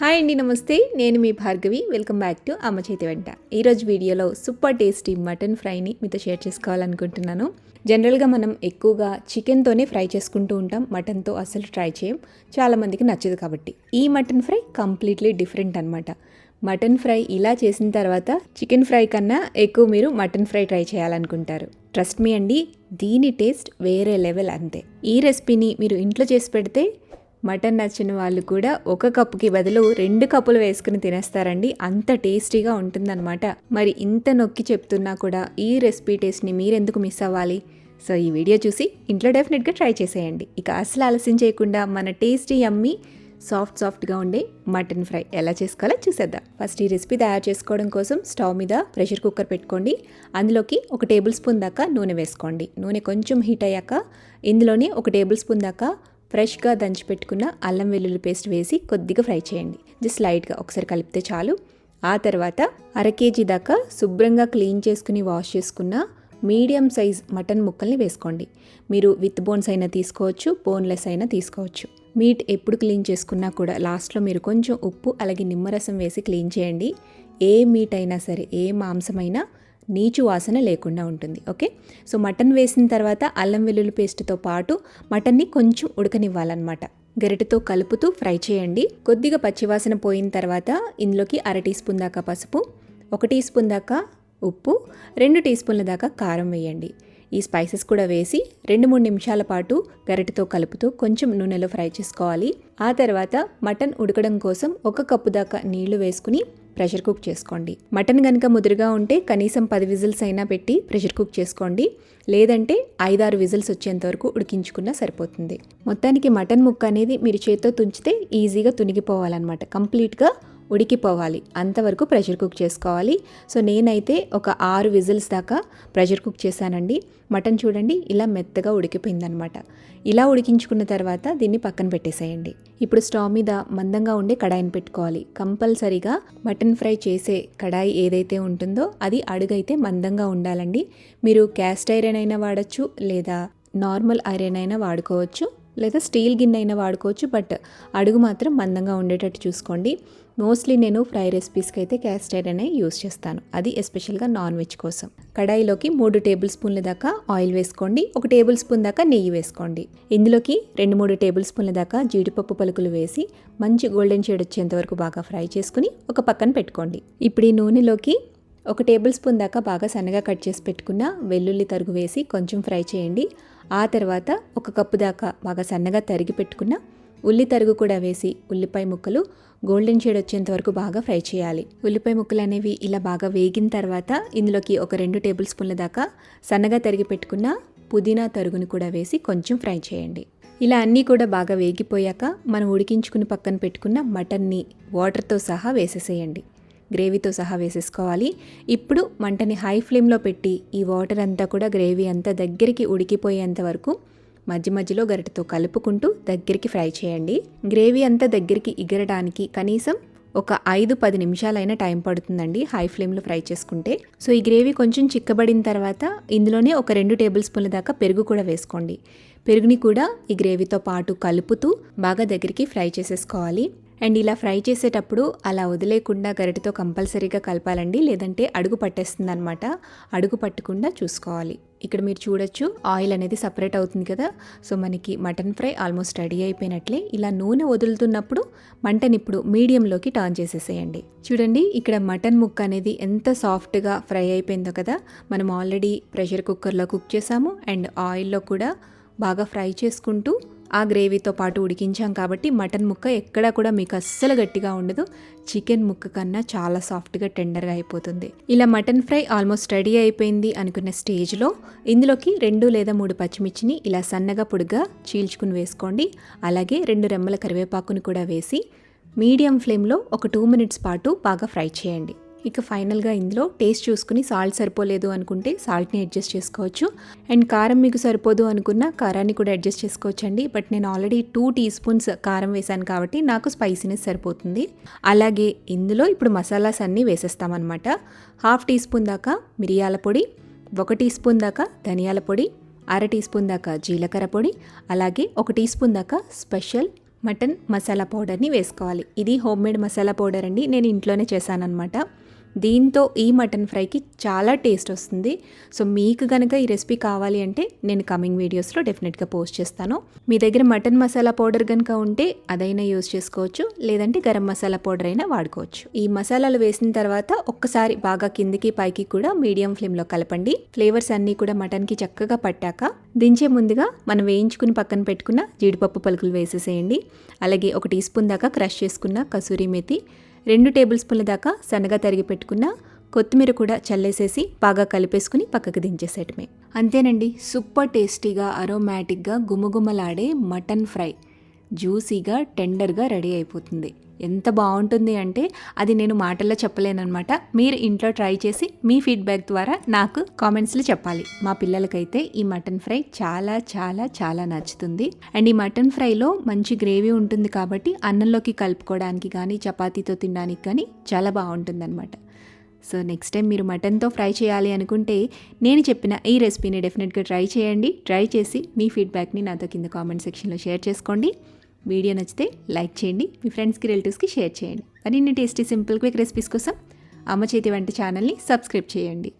Hi అండి నమస్తే. నేను మీ భార్గవి. వెల్కమ్ బ్యాక్ టు అమ్మ చేతి వెంట. ఈరోజు వీడియోలో సూపర్ టేస్టీ మటన్ ఫ్రైని మీతో షేర్ చేసుకోవాలనుకుంటున్నాను. జనరల్గా మనం ఎక్కువగా చికెన్తోనే ఫ్రై చేసుకుంటూ ఉంటాం. మటన్తో అసలు ట్రై చేయం. చాలామందికి నచ్చదు కాబట్టి. ఈ మటన్ ఫ్రై కంప్లీట్లీ డిఫరెంట్ అనమాట మటన్ ఫ్రై ఇలా చేసిన తర్వాత చికెన్ ఫ్రై కన్నా ఎక్కువ మీరు మటన్ ఫ్రై ట్రై చేయాలనుకుంటారు. ట్రస్ట్ మీ అండి దీని టేస్ట్ వేరే లెవెల్ అంతే. ఈ రెసిపీని మీరు ఇంట్లో చేసి పెడితే మటన్ నచ్చిన వాళ్ళు కూడా ఒక కప్పుకి బదులు రెండు కప్పులు వేసుకుని తినేస్తారండి. అంత టేస్టీగా ఉంటుందన్నమాట. మరి ఇంత నొక్కి చెప్తున్నా కూడా ఈ రెసిపీ టేస్ట్ని మీరెందుకు మిస్ అవ్వాలి? సో ఈ వీడియో చూసి ఇంట్లో డెఫినెట్గా ట్రై చేసేయండి. ఇక అసలు ఆలస్యం చేయకుండా మన టేస్టీ అమ్మి సాఫ్ట్ సాఫ్ట్గా ఉండే మటన్ ఫ్రై ఎలా చేసుకోవాలో చూసేద్దాం. ఫస్ట్ ఈ రెసిపీ తయారు చేసుకోవడం కోసం స్టవ్ మీద ప్రెషర్ కుక్కర్ పెట్టుకోండి. అందులోకి ఒక టేబుల్ స్పూన్ దాకా నూనె వేసుకోండి. నూనె కొంచెం హీట్ అయ్యాక ఇందులోనే ఒక టేబుల్ స్పూన్ దాకా ఫ్రెష్గా దంచి పెట్టుకున్న అల్లం వెల్లుల్లి పేస్ట్ వేసి కొద్దిగా ఫ్రై చేయండి. జస్ట్ లైట్గా ఒకసారి కలిపితే చాలు. ఆ తర్వాత అర కేజీ దాకా శుభ్రంగా క్లీన్ చేసుకుని వాష్ చేసుకున్న మీడియం సైజ్ మటన్ ముక్కల్ని వేసుకోండి. మీరు విత్ బోన్స్ అయినా తీసుకోవచ్చు బోన్లెస్ అయినా తీసుకోవచ్చు. మీట్ ఎప్పుడు క్లీన్ చేసుకున్నా కూడా లాస్ట్లో మీరు కొంచెం ఉప్పు అలాగే నిమ్మరసం వేసి క్లీన్ చేయండి. ఏ మీట్ అయినా సరే ఏ మాంసమైనా నీచు వాసన లేకుండా ఉంటుంది ఓకే? సో మటన్ వేసిన తర్వాత అల్లం వెల్లుల్లి పేస్ట్తో పాటు మటన్ని కొంచెం ఉడకనివ్వాలన్నమాట. గరిటతో కలుపుతూ ఫ్రై చేయండి. కొద్దిగా పచ్చివాసన పోయిన తర్వాత ఇందులోకి అర టీ స్పూన్ దాకా పసుపు ఒక టీ స్పూన్ దాకా ఉప్పు రెండు టీ స్పూన్ల దాకా కారం వేయండి. ఈ స్పైసెస్ కూడా వేసి రెండు మూడు నిమిషాల పాటు గరిటతో కలుపుతూ కొంచెం నూనెలో ఫ్రై చేసుకోవాలి. ఆ తర్వాత మటన్ ఉడకడం కోసం ఒక కప్పు దాకా నీళ్ళు వేసుకుని ప్రెషర్ కుక్ చేసుకోండి. మటన్ కనుక ముదురుగా ఉంటే కనీసం పది విజిల్స్ అయినా పెట్టి ప్రెషర్ కుక్ చేసుకోండి. లేదంటే ఐదారు విజిల్స్ వచ్చేంత వరకు ఉడికించుకున్నా సరిపోతుంది. మొత్తానికి మటన్ ముక్క అనేది మీరు చేత్తో తుంచితే ఈజీగా తునిగిపోవాలన్నమాట. కంప్లీట్గా ఉడికిపోవాలి. అంతవరకు ప్రెషర్ కుక్ చేసుకోవాలి. సో నేనైతే ఒక ఆరు విజిల్స్ దాకా ప్రెషర్ కుక్ చేశానండి. మటన్ చూడండి ఇలా మెత్తగా ఉడికిపోయిందనమాట. ఇలా ఉడికించుకున్న తర్వాత దీన్ని పక్కన పెట్టేసేయండి. ఇప్పుడు స్టవ్ మీద మందంగా ఉండే కడాయిని పెట్టుకోవాలి. కంపల్సరీగా మటన్ ఫ్రై చేసే కడాయి ఏదైతే ఉంటుందో అది అడుగైతే మందంగా ఉండాలండి. మీరు క్యాస్ట్ ఐరన్ అయినా వాడచ్చు లేదా నార్మల్ ఐరన్ అయినా వాడుకోవచ్చు. లేదా స్టీల్ గిన్నె అయినా వాడుకోవచ్చు బట్ అడుగు మాత్రం మందంగా ఉండేటట్టు చూసుకోండి. మోస్ట్లీ నేను ఫ్రై రెసిపీస్కి అయితే క్యాస్ట్ ఐరన్ యూస్ చేస్తాను. అది ఎస్పెషల్గా నాన్ వెజ్ కోసం. కడాయిలోకి మూడు టేబుల్ స్పూన్ల దాకా ఆయిల్ వేసుకోండి. ఒక టేబుల్ స్పూన్ దాకా నెయ్యి వేసుకోండి. ఇందులోకి రెండు మూడు టేబుల్ స్పూన్ల దాకా జీడిపప్పు పలుకులు వేసి మంచి గోల్డెన్ షేడ్ వచ్చేంత వరకు బాగా ఫ్రై చేసుకుని ఒక పక్కన పెట్టుకోండి. ఇప్పుడు ఈ నూనెలోకి ఒక టేబుల్ స్పూన్ దాకా బాగా సన్నగా కట్ చేసి పెట్టుకున్న వెల్లుల్లి తరుగు వేసి కొంచెం ఫ్రై చేయండి. ఆ తర్వాత ఒక కప్పు దాకా బాగా సన్నగా తరిగి పెట్టుకున్న ఉల్లి తరుగు కూడా వేసి ఉల్లిపాయ ముక్కలు గోల్డెన్ షేడ్ వచ్చేంత వరకు బాగా ఫ్రై చేయాలి. ఉల్లిపాయ ముక్కలు అనేవి ఇలా బాగా వేగిన తర్వాత ఇందులోకి ఒక రెండు టేబుల్ స్పూన్ల దాకా సన్నగా తరిగి పెట్టుకున్న పుదీనా తరుగుని కూడా వేసి కొంచెం ఫ్రై చేయండి. ఇలా అన్నీ కూడా బాగా వేగిపోయాక మనం ఉడికించుకుని పక్కన పెట్టుకున్న మటన్ని వాటర్తో సహా వేసేసేయండి. గ్రేవీతో సహా వేసేసుకోవాలి. ఇప్పుడు మంటని హై ఫ్లేమ్లో పెట్టి ఈ వాటర్ అంతా కూడా గ్రేవీ అంతా దగ్గరికి ఉడికిపోయేంత వరకు మధ్య మధ్యలో గరిటతో కలుపుకుంటూ దగ్గరికి ఫ్రై చేయండి. గ్రేవీ అంతా దగ్గరికి ఇగరడానికి కనీసం ఒక ఐదు పది నిమిషాలైనా టైం పడుతుందండి హై ఫ్లేమ్లో ఫ్రై చేసుకుంటే. సో ఈ గ్రేవీ కొంచెం చిక్కబడిన తర్వాత ఇందులోనే ఒక రెండు టేబుల్ స్పూన్ల దాకా పెరుగు కూడా వేసుకోండి. పెరుగుని కూడా ఈ గ్రేవీతో పాటు కలుపుతూ బాగా దగ్గరికి ఫ్రై చేసేసుకోవాలి. అండ్ ఇలా ఫ్రై చేసేటప్పుడు అలా వదిలేకుండా గరిటతో కంపల్సరీగా కలపాలండి లేదంటే అడుగు పట్టేస్తుంది అనమాట అడుగు పట్టకుండా చూసుకోవాలి. ఇక్కడ మీరు చూడొచ్చు ఆయిల్ అనేది సపరేట్ అవుతుంది కదా. సో మనకి మటన్ ఫ్రై ఆల్మోస్ట్ రెడీ అయిపోయినట్లే. ఇలా నూనె వదులుతున్నప్పుడు మంటని ఇప్పుడు మీడియంలోకి టర్న్ చేసేసేయండి. చూడండి ఇక్కడ మటన్ ముక్క అనేది ఎంత సాఫ్ట్గా ఫ్రై అయిపోయిందో కదా. మనం ఆల్రెడీ ప్రెషర్ కుక్కర్లో కుక్ చేసాము అండ్ ఆయిల్లో కూడా బాగా ఫ్రై చేసుకుంటూ ఆ గ్రేవీతో పాటు ఉడికించాం కాబట్టి మటన్ ముక్క ఎక్కడా కూడా మీకు అస్సలు గట్టిగా ఉండదు. చికెన్ ముక్క కన్నా చాలా సాఫ్ట్గా టెండర్గా అయిపోతుంది. ఇలా మటన్ ఫ్రై ఆల్మోస్ట్ రెడీ అయిపోయింది అనుకున్న స్టేజ్లో ఇందులోకి రెండు లేదా మూడు పచ్చిమిర్చిని ఇలా సన్నగా పొడిగా చీల్చుకుని వేసుకోండి. అలాగే రెండు రెమ్మల కరివేపాకుని కూడా వేసి మీడియం ఫ్లేమ్లో ఒక టూ మినిట్స్ పాటు బాగా ఫ్రై చేయండి. ఇక ఫైనల్గా ఇందులో టేస్ట్ చూసుకుని సాల్ట్ సరిపోలేదు అనుకుంటే సాల్ట్ని అడ్జస్ట్ చేసుకోవచ్చు. అండ్ కారం మీకు సరిపోదు అనుకున్న కారాన్ని కూడా అడ్జస్ట్ చేసుకోవచ్చు అండి బట్ నేను ఆల్రెడీ టూ టీ స్పూన్స్ కారం వేశాను కాబట్టి నాకు స్పైసీనెస్ సరిపోతుంది. అలాగే ఇందులో ఇప్పుడు మసాలాస్ అన్నీ వేసేస్తామన్నమాట. హాఫ్ టీ స్పూన్ దాకా మిరియాల పొడి ఒక టీ స్పూన్ దాకా ధనియాల పొడి అర టీ స్పూన్ దాకా జీలకర్ర పొడి అలాగే ఒక టీ స్పూన్ దాకా స్పెషల్ మటన్ మసాలా పౌడర్ని వేసుకోవాలి. ఇది హోమ్ మేడ్ మసాలా పౌడర్ అండి. నేను ఇంట్లోనే చేశానన్నమాట. దీంతో ఈ మటన్ ఫ్రైకి చాలా టేస్ట్ వస్తుంది. సో మీకు కనుక ఈ రెసిపీ కావాలి అంటే నేను కమింగ్ వీడియోస్లో డెఫినెట్గా పోస్ట్ చేస్తాను. మీ దగ్గర మటన్ మసాలా పౌడర్ కనుక ఉంటే అదైనా యూస్ చేసుకోవచ్చు. లేదంటే గరం మసాలా పౌడర్ అయినా వాడుకోవచ్చు. ఈ మసాలాలు వేసిన తర్వాత ఒక్కసారి బాగా కిందికి పైకి కూడా మీడియం ఫ్లేమ్లో కలపండి. ఫ్లేవర్స్ అన్నీ కూడా మటన్కి చక్కగా పట్టాక దించే ముందుగా మనం వేయించుకుని పక్కన పెట్టుకున్న జీడిపప్పు పలుకులు వేసేసేయండి. అలాగే ఒక టీ స్పూన్ దాకా క్రష్ చేసుకున్న కసూరి మెతి రెండు టేబుల్ స్పూన్ల దాకా సన్నగా తరిగి పెట్టుకున్న కొత్తిమీర కూడా చల్లేసేసి బాగా కలిపేసుకుని పక్కకు దించేసేయటమే. అంతేనండి సూపర్ టేస్టీగా అరోమాటిక్గా గుమగుమలాడే మటన్ ఫ్రై. జ్యూసీగా టెండర్గా రెడీ అయిపోతుంది. ఎంత బాగుంటుంది అంటే అది నేను మాటల్లో చెప్పలేనమాట మీరు ఇంట్లో ట్రై చేసి మీ ఫీడ్బ్యాక్ ద్వారా నాకు కామెంట్స్లో చెప్పాలి. మా పిల్లలకైతే ఈ మటన్ ఫ్రై చాలా చాలా చాలా నచ్చుతుంది. అండ్ ఈ మటన్ ఫ్రైలో మంచి గ్రేవీ ఉంటుంది కాబట్టి అన్నంలోకి కలుపుకోవడానికి కానీ చపాతీతో తినడానికి కానీ చాలా బాగుంటుంది సో నెక్స్ట్ టైం మీరు మటన్తో ఫ్రై చేయాలి అనుకుంటే నేను చెప్పిన ఈ రెసిపీని డెఫినెట్గా ట్రై చేయండి. ట్రై చేసి మీ ఫీడ్బ్యాక్ని నాతో కింద కామెంట్ సెక్షన్లో షేర్ చేసుకోండి. వీడియో నచ్చితే లైక్ చేయండి మీ ఫ్రెండ్స్కి రిలేటివ్స్కి షేర్ చేయండి. మరిన్ని టేస్టీ సింపుల్ క్విక్ రెసిపీస్ కోసం అమ్మ చేతి వంటి ఛానల్ని సబ్స్క్రైబ్ చేయండి.